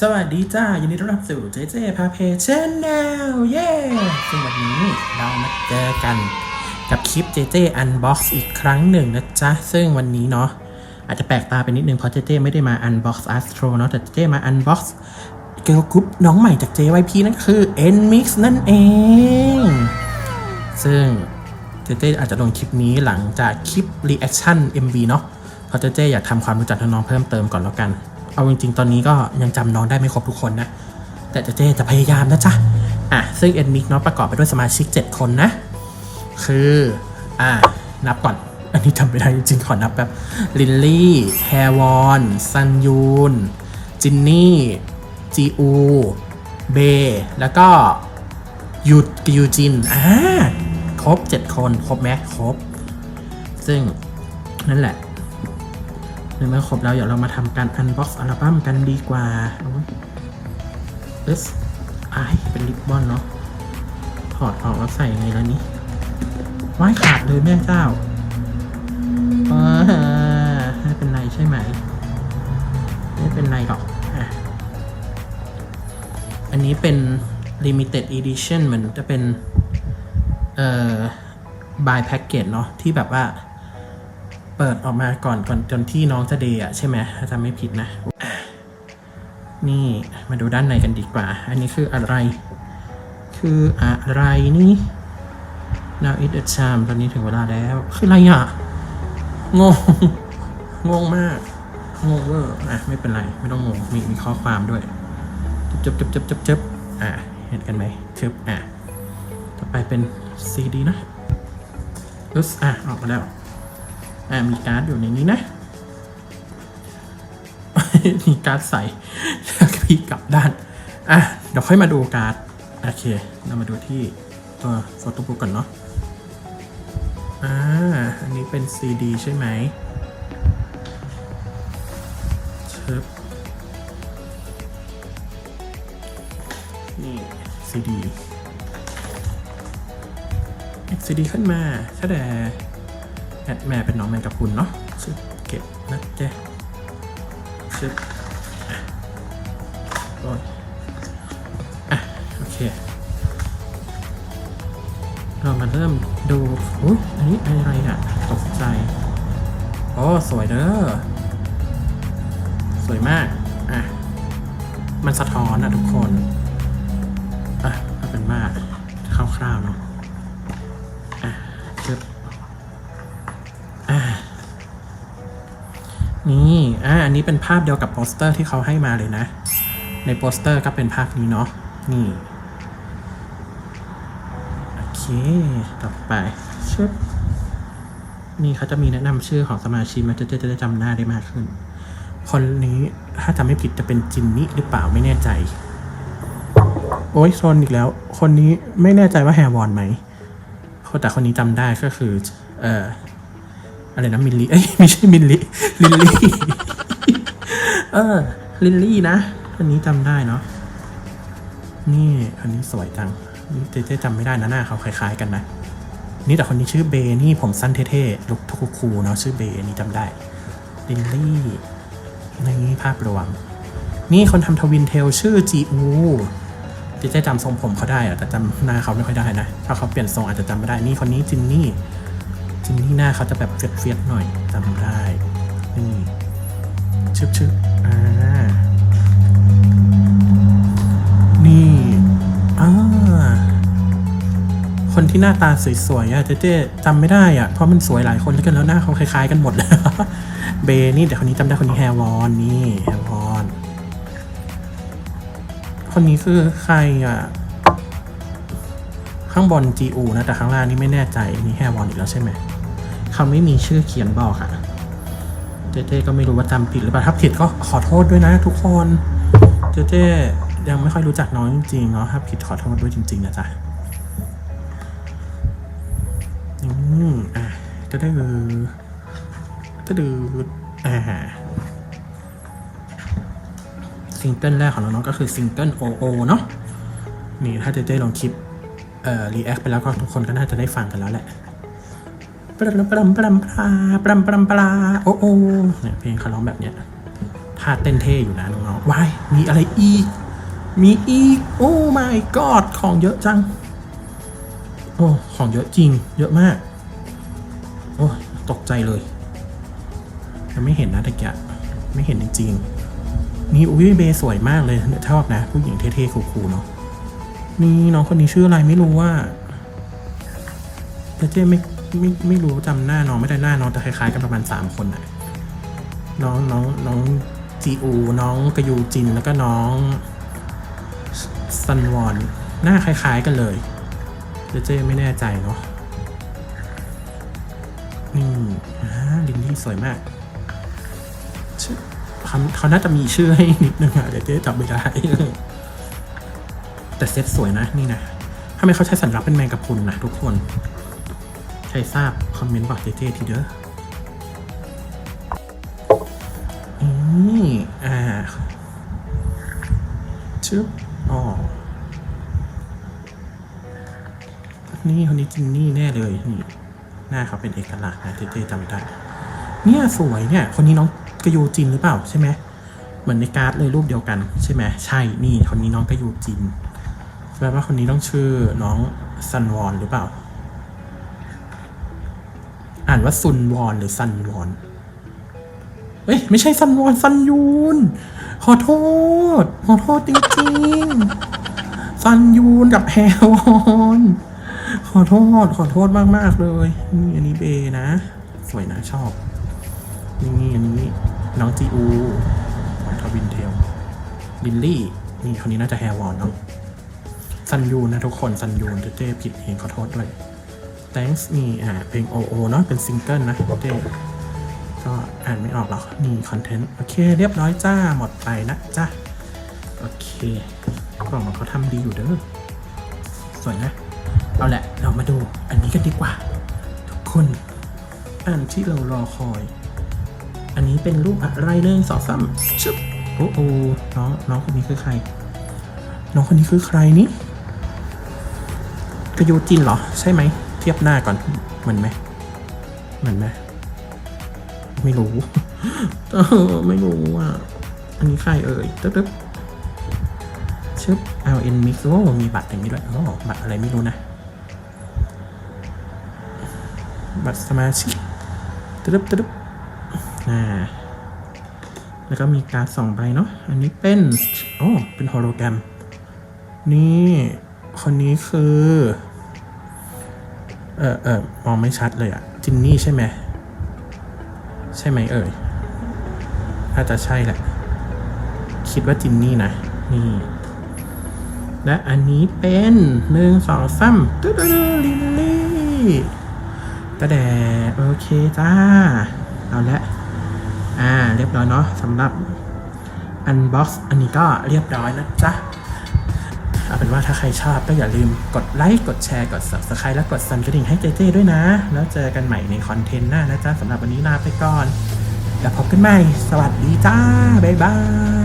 สวัสดีจ้า ยินดีต้อนรับสู่เจเจพาเพชแนลเย้ซึ่งวันนี้เรามาเจอกัน กับคลิปเจเจอันบ็อกซ์อีกครั้งหนึ่งนะจ๊ะ ซึ่งวันนี้เนาะอาจจะแปลกตาไปนิดนึงเพราะเจเจไม่ได้มาอันบ็อกซ์อัสโตรเนาะแต่เจเจมาอันบ็อกซ์เกิร์ลกรุ๊ปน้องใหม่จาก JYP นั่นคือ NMIX นั่นเอง ซึ่งเจเจอาจจะลงคลิปนี้หลังจากคลิป reaction MV เนาะเพราะเจเจอยากทำความรู้จักน้องๆเพิ่มเติมก่อนแล้วกัน เอาจริงๆ ตอนนี้ก็ยังจำน้องได้ไม่ครบทุกคนนะ แต่เจเจะพยายามนะจ๊ะ อะ ซึ่ง n m i x เนาะประกอบไปด้วยสมาชิก 7 คนนะ คือ อะนับก่อน อันนี้จำไม่ได้จริงๆ ขอนับแบบลินลี่แฮวอนซันยูน จินนี่ จีอู เบ แล้วก็ยูยูจิน อ่า ครบ 7 คน ครบไหมครบ ซึ่งนั่นแหละ ในเมื่อครบแล้วเดี๋ยวเรามาทำการอันบ็อกซ์อัลบั้มกันดีกว่าเอสไอเป็นริบบอนเนาะถอดออกแล้วใส่ไงแล้วนี่ว้ายขาดเลยแม่เจ้าอ่าไม่เป็นไรใช่ไหม ไม่เป็นไรหรอกอะอันนี้เป็น limited edition เหมือนจะเป็น เอ่อ by package เนาะที่แบบว่า เปิดออกมาก่อนก่อนจนที่น้องจะเดย์อะใช่ไหมถ้าจำไม่ผิดนะนี่มาดูด้านในกันดีกว่า อันนี้คืออะไร คืออะไรนี่ now is the time ตอนนี้ถึงเวลาแล้ว คืออะไรอะ งง งงมาก งงเวอร์อะ ไม่เป็นไร ไม่ต้องงง มีมีข้อความด้วยจับจับจับจับจับอะ เห็นกันไหมทึบอะ ต่อไปเป็นซีดีนะอึ๊สอะ ออกมาแล้ว อ่ามีการ์ดอยู่ในนี้นะ มีการ์ดใส่พี่กลับด้าน อะ เดี๋ยวค่อยมาดูการ์ด โอเค เรามาดูที่ตัวโฟโต้บุ๊กก่อนเนาะ อ่า อันนี้เป็นซีดีใช่ไหมเชิบนี่ซีดีซีดีขึ้นมาถ้าแต่ แอดแม่เป็นน้องแมงกะพรุนเนาะชึบเก็บนะเจ๊ชึบอะโอ้ยอะโอเค เรามาเริ่มดูอุ้ยอันนี้อะไรอะ ตกใจโอ้สวยเด้อสวยมากอะมันสะท้อนนะทุกคนอะเอาเป็นว่าคร่าวๆเนาะ นี่อ่าอันนี้เป็นภาพเดียวกับโปสเตอร์ที่เขาให้มาเลยนะ ในโปสเตอร์ก็เป็นภาพนี้เนาะนี่โอเคต่อไปชึบนี่เขาจะมีแนะนำชื่อของสมาชิกมันจะจะจะได้จำหน้าได้มากขึ้น คนนี้ถ้าจำไม่ผิดจะเป็นจินนี่หรือเปล่าไม่แน่ใจ โอ้ยโซนอีกแล้ว คนนี้ไม่แน่ใจว่าแฮร์วอนไหมแต่คนนี้จำได้ก็คือ เอ่อ อะไรนะมิลลี่เอ้ยไม่ใช่มิลลี่ลิลลี่เออลิลลี่นะอันนี้จำได้เนาะนี่อันนี้สวยจังนี่เจ๊เจจำไม่ได้นะหน้าเขาคล้ายๆกันนะนี่แต่คนนี้ชื่อเบนี่ผมสั้นเท่ๆลุกทุกคูเนาะชื่อเบนี่จำได้ลิลลี่นี่ภาพรวมนี่คนทำทวินเทลชื่อจีอูเจเจ๊จำทรงผมเขาได้อะแต่จำหน้าเขาไม่ค่อยได้นะ ถ้าเขาเปลี่ยนทรงอาจจะจำไม่ได้นี่คนนี้จินนี่ จริงที่หน้าเขาจะแบบเฟียดๆหน่อยจำได้ นี่ชึบชึบอ่า นี่อ่าคนที่หน้าตาสวยๆอะเจ๊เจ๊จำไม่ได้อะเพราะมันสวยหลายคนแล้วกันแล้วหน้าเขาคล้ายๆกันหมดเลยเบนี่แต่คนนี้จำได้คนนี้แฮร์วอนนี่แฮร์วอนคนนี้คือใครอะข้างบน GU นะ แต่ข้างล่างนี่ไม่แน่ใจนี่แฮร์วอนอีกแล้วใช่ไหม เขาไม่มีชื่อเขียนบอกอะเจเจก็ไม่รู้ว่าจำผิดหรือเปล่าถ้าผิดก็ขอโทษด้วยนะ ทุกคนเจเจยังไม่ค่อยรู้จักน้องจริงๆเนาะถ้าผิดขอโทษด้วยจริง ๆ นะจ๊ะอืมอะจะได้จะดือ่าซิงเกิลแรกของน้องๆก็คือซิงเกิล OO เนาะนี่ถ้าเจเจลองคลิปเอ่อรีแอคไปแล้วก็ทุกคนก็น่าจะได้ฟังกันแล้วแหละ ปรัมปรัมปรัมปลาปรัมปรัมปลาโอ้โอ้เนี่ยเพลงเขาร้องแบบเนี้ยท่าเต้นเท่อยู่นะน้องๆว้ายมีอะไรอีก มีอีก โอ้ my god ของเยอะจัง โอ้ ของเยอะจริง เยอะมาก โอ้ตกใจเลยยังไม่เห็นนะตะกี้ไม่เห็นจริงๆ นี่อุ้ยเบสวยมากเลยเนี่ยชอบนะ ผู้หญิงเท่ๆคูลๆเนาะนี่น้องคนนี้ชื่ออะไรไม่รู้ว่าแต่เจ๊ไม่ ไม่ไม่รู้จำหน้าน้องไม่ได้หน้าน้องแต่คล้ายๆกันประมาณสามคนนะน้องน้องน้องจีอูน้องกระยูจินแล้วก็น้องซันวอนหน้าคล้ายๆกันเลยแต่เจไม่แน่ใจเนาะนี่อ่าลินลี่สวยมากชื่อเขาเขาน่าจะมีชื่อให้นิดนึงอะเดี๋ยวเจ๊จำไม่ได้ แต่เซ็ตสวยนะนี่นะทำไมเขาใช้สัญลักษณ์เป็นแมงกะพรุนนะทุกคน รทราบ คอมเมนต์บอกเจเจทีเด้อนี่อ่าชึบอ๋อนี่คนนี้จินนี่แน่เลยนี่หน้าเขาเป็นเอกลักษณ์นะเจเจจำได้เนี่ยสวยเนี่ย คนนี้น้องกระยูจินหรือเปล่าใช่ไหมเหมือนในการ์ดเลยรูปเดียวกันใช่ไหมใช่นี่คนนี้น้องกระยูจินแปลว่าคนนี้ต้องชื่อน้องซันวอนหรือเปล่า อ่านว่าซุนวอนหรือซันวอน เอ้ย ไม่ใช่ซันวอนซันยูน ขอโทษ ขอโทษจริงๆซันยูนกับแฮวอนขอโทษ ขอโทษมากๆเลยนี่อันนี้เบนะ สวยนะชอบ นี่อันนี้ น้องจีอูของทวินเทลลินลี่ นี่คนนี้น่าจะแฮวอนเนาะซันยูนะทุกคนซันยูนเจ๊ผิดเองขอโทษด้วย thanks นี่อ่าเพลง OO เนาะเป็นซิงเกิลนะเจ๊ก็อ่านไม่ออกหรอกนี่คอนเทนต์ โอเค เรียบร้อยจ้าหมดไปนะจ้าโอเคกล่องเขาทำดีอยู่เด้อสวยนะ เอาแหละเรามาดูอันนี้กันดีกว่า ทุกคนอันที่เรารอคอย อันนี้เป็นรูปอะไรเนื่องสองสามชึบโอ้โอน้องน้องคนนี้คือใคร น้องคนนี้คือใครนี่กระยูจินเหรอ ใช่ไหม ทียบหน้าก่อนเหมือนไหมเหมือนไหมไม่รู้เออไม่รู้อะอันนี้ใครเอ่ยตึ๊บตึ๊บชึบ LN Mix โอ้มีบัตรอย่างนี้ด้วยโอ้บัตรอะไรไม่รู้นะ บัตรสมาชิกตึ๊บตึ๊บอ่าแล้วก็มีการ์ดสองใบเนาะ อันนี้เป็น โอ้ เป็นโฮโลแกรม นี่ คนนี้คือ เออเออมองไม่ชัดเลยอะจินนี่ใช่ไหมใช่ไหมเอ่ยน่าจะใช่แหละ คิดว่าจินนี่นะ นี่ และอันนี้เป็นหนึ่งสองสามตึ๊ดลิลลี่ตะแดโอเคจ้า เอาละ อ่า เรียบร้อยเนาะสำหรับอันบ็อกซ์อันนี้ก็เรียบร้อยนะจ๊ะ เอาเป็นว่าถ้าใครชอบก็อย่าลืมกดไลค์กดแชร์กด subscribe และกดสั่นกระดิ่งให้เจเจด้วยนะ แล้วเจอกันใหม่ในคอนเทนต์หน้านะจ๊ะสำหรับวันนี้ลาไปก่อนแล้วพบกันใหม่ สวัสดีจ้า บ๊ายบาย